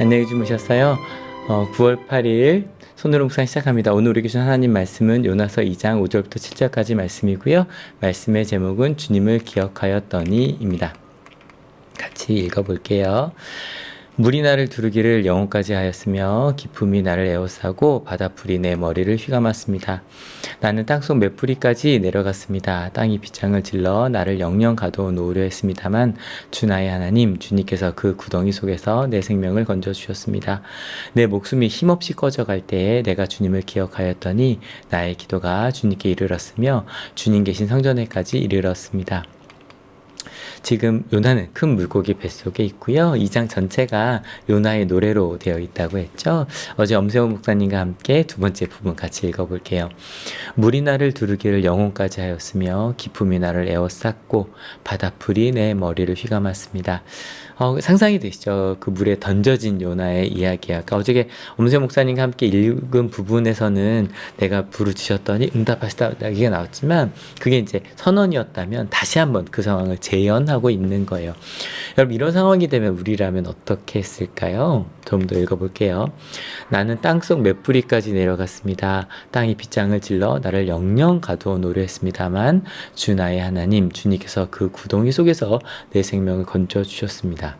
안녕히 주무셨어요? 어, 9월 8일 손으로 묵상 시작합니다. 오늘 우리 주신 하나님 말씀은 요나서 2장 5절부터 7절까지 말씀이고요. 말씀의 제목은 주님을 기억하였더니입니다. 같이 읽어볼게요. 물이 나를 두르기를 영혼까지 하였으며 기품이 나를 에워싸고 바다풀이 내 머리를 휘감았습니다. 나는 땅속 맷뿌리까지 내려갔습니다. 땅이 빗장을 질러 나를 영영 가둬 놓으려 했습니다만 주 나의 하나님 주님께서 그 구덩이 속에서 내 생명을 건져 주셨습니다. 내 목숨이 힘없이 꺼져갈 때에 내가 주님을 기억하였더니 나의 기도가 주님께 이르렀으며 주님 계신 성전에까지 이르렀습니다. 지금 요나는 큰 물고기 뱃속에 있고요. 이 장 전체가 요나의 노래로 되어 있다고 했죠. 어제 엄세호 목사님과 함께 두 번째 부분 같이 읽어볼게요. 물이 나를 두르기를 영혼까지 하였으며 기품이 나를 에워쌌고 바다풀이 내 머리를 휘감았습니다. 어, 상상이 되시죠? 그 물에 던져진 요나의 이야기. 아까 어저께 엄세 목사님과 함께 읽은 부분에서는 내가 부르짖었더니 응답하시다 이게 나왔지만 그게 이제 선언이었다면 다시 한번 그 상황을 재현 하고 있는 거예요. 여러분 이런 상황이 되면 우리라면 어떻게 했을까요? 좀 더 읽어볼게요. 나는 땅속 몇 뿌리까지 내려갔습니다. 땅이 빗장을 질러 나를 영영 가두어 놓으려 했습니다만 주 나의 하나님 주님께서 그 구덩이 속에서 내 생명을 건져 주셨습니다.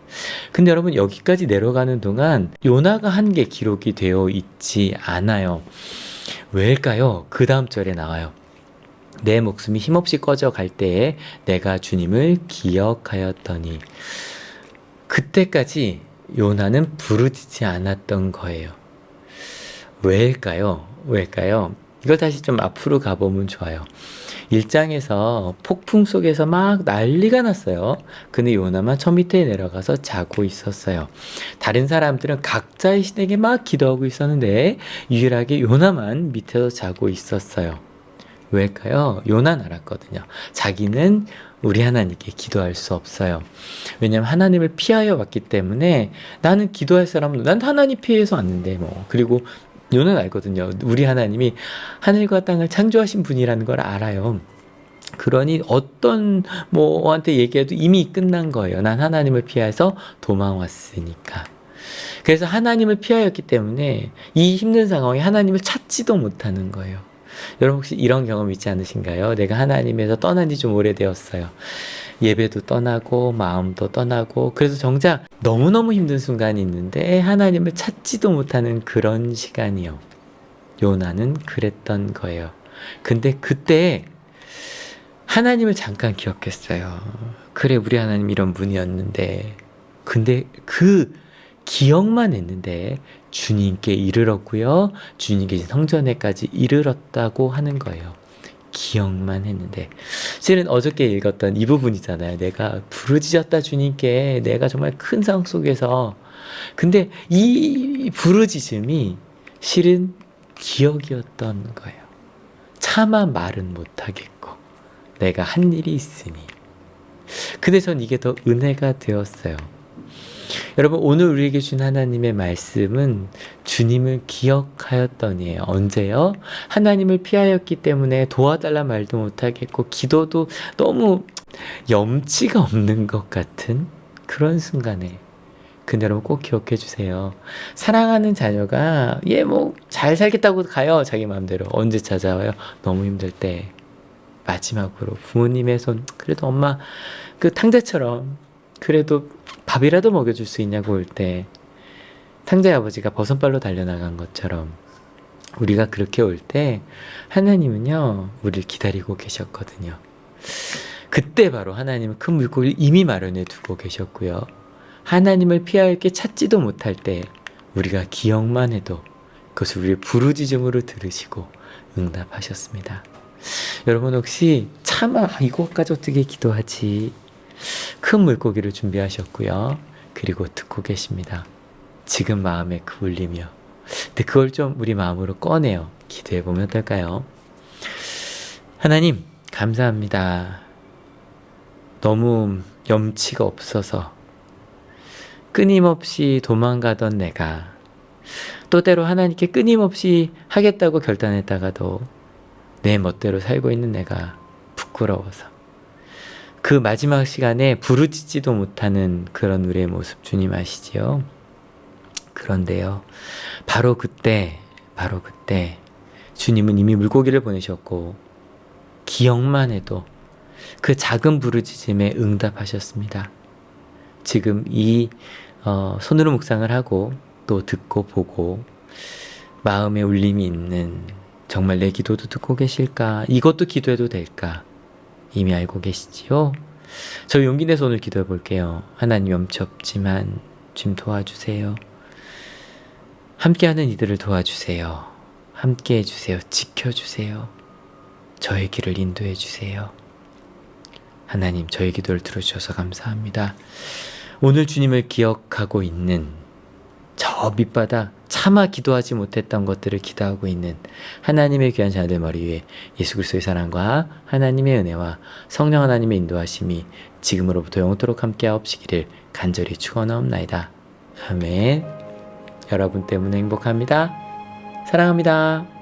근데 여러분 여기까지 내려가는 동안 요나가 한 게 기록이 되어 있지 않아요. 왜일까요? 그 다음 절에 나와요. 내 목숨이 힘없이 꺼져 갈 때에 내가 주님을 기억하였더니 그때까지 요나는 부르짖지 않았던 거예요. 왜일까요? 왜일까요? 이걸 다시 좀 앞으로 가보면 좋아요. 1장에서 폭풍 속에서 막 난리가 났어요. 근데 요나만 저 밑에 내려가서 자고 있었어요. 다른 사람들은 각자의 신에게 막 기도하고 있었는데 유일하게 요나만 밑에서 자고 있었어요. 왜일까요? 요나는 알았거든요. 자기는 우리 하나님께 기도할 수 없어요. 왜냐면 하나님을 피하여 왔기 때문에 나는 기도할 사람은 난 하나님 피해서 왔는데 뭐 그리고 요는 알거든요. 우리 하나님이 하늘과 땅을 창조하신 분이라는 걸 알아요. 그러니 어떤 뭐한테 얘기해도 이미 끝난 거예요. 난 하나님을 피해서 도망왔으니까. 그래서 하나님을 피하였기 때문에 이 힘든 상황에 하나님을 찾지도 못하는 거예요. 여러분 혹시 이런 경험 있지 않으신가요? 내가 하나님에서 떠난 지 좀 오래되었어요. 예배도 떠나고 마음도 떠나고 그래서 정작 너무너무 힘든 순간이 있는데 하나님을 찾지도 못하는 그런 시간이요. 요나는 그랬던 거예요. 근데 그때 하나님을 잠깐 기억했어요. 그래 우리 하나님 이런 분이었는데 근데 그 기억만 했는데 주님께 이르렀고요. 주님께 성전에까지 이르렀다고 하는 거예요. 기억만 했는데 실은 어저께 읽었던 이 부분이잖아요. 내가 부르짖었다 주님께 내가 정말 큰 상황 속에서 근데 이 부르짖음이 실은 기억이었던 거예요. 차마 말은 못하겠고 내가 한 일이 있으니 근데 전 이게 더 은혜가 되었어요. 여러분 오늘 우리에게 준 하나님의 말씀은 주님을 기억하였더니에요. 언제요? 하나님을 피하였기 때문에 도와달라 말도 못하겠고 기도도 너무 염치가 없는 것 같은 그런 순간에 근데 여러분 꼭 기억해 주세요. 사랑하는 자녀가 얘뭐잘 살겠다고 가요. 자기 마음대로. 언제 찾아와요? 너무 힘들 때. 마지막으로 부모님의 손 그래도 엄마 그 탕자처럼 그래도 밥이라도 먹여줄 수 있냐고 올 때 탕자의 아버지가 버선발로 달려나간 것처럼 우리가 그렇게 올 때 하나님은요 우리를 기다리고 계셨거든요. 그때 바로 하나님은 큰 물고기를 이미 마련해 두고 계셨고요. 하나님을 피할 게 찾지도 못할 때 우리가 기억만 해도 그것을 우리의 부르짖음으로 들으시고 응답하셨습니다. 여러분 혹시 차마 이것까지 어떻게 기도하지? 큰 물고기를 준비하셨고요. 그리고 듣고 계십니다. 지금 마음에 그 울리며. 근데 그걸 좀 우리 마음으로 꺼내요. 기도해 보면 어떨까요? 하나님, 감사합니다. 너무 염치가 없어서 끊임없이 도망가던 내가 또 때로 하나님께 끊임없이 하겠다고 결단했다가도 내 멋대로 살고 있는 내가 부끄러워서 그 마지막 시간에 부르짖지도 못하는 그런 우리의 모습 주님 아시지요? 그런데요. 바로 그때, 바로 그때 주님은 이미 물고기를 보내셨고 기억만 해도 그 작은 부르짖음에 응답하셨습니다. 지금 이 어, 손으로 묵상을 하고 또 듣고 보고 마음에 울림이 있는 정말 내 기도도 듣고 계실까? 이것도 기도해도 될까? 이미 알고 계시지요? 저 용기 내서 오늘 기도해 볼게요. 하나님 염치 없지만 좀 도와주세요. 함께하는 이들을 도와주세요. 함께 해 주세요. 지켜주세요. 저의 길을 인도해 주세요. 하나님, 저의 기도를 들어주셔서 감사합니다. 오늘 주님을 기억하고 있는 저 밑바닥 차마 기도하지 못했던 것들을 기도하고 있는 하나님의 귀한 자들 머리 위에 예수 그리스도의 사랑과 하나님의 은혜와 성령 하나님의 인도하심이 지금으로부터 영원토록 함께하옵시기를 간절히 축원하옵나이다. 아멘. 여러분 때문에 행복합니다. 사랑합니다.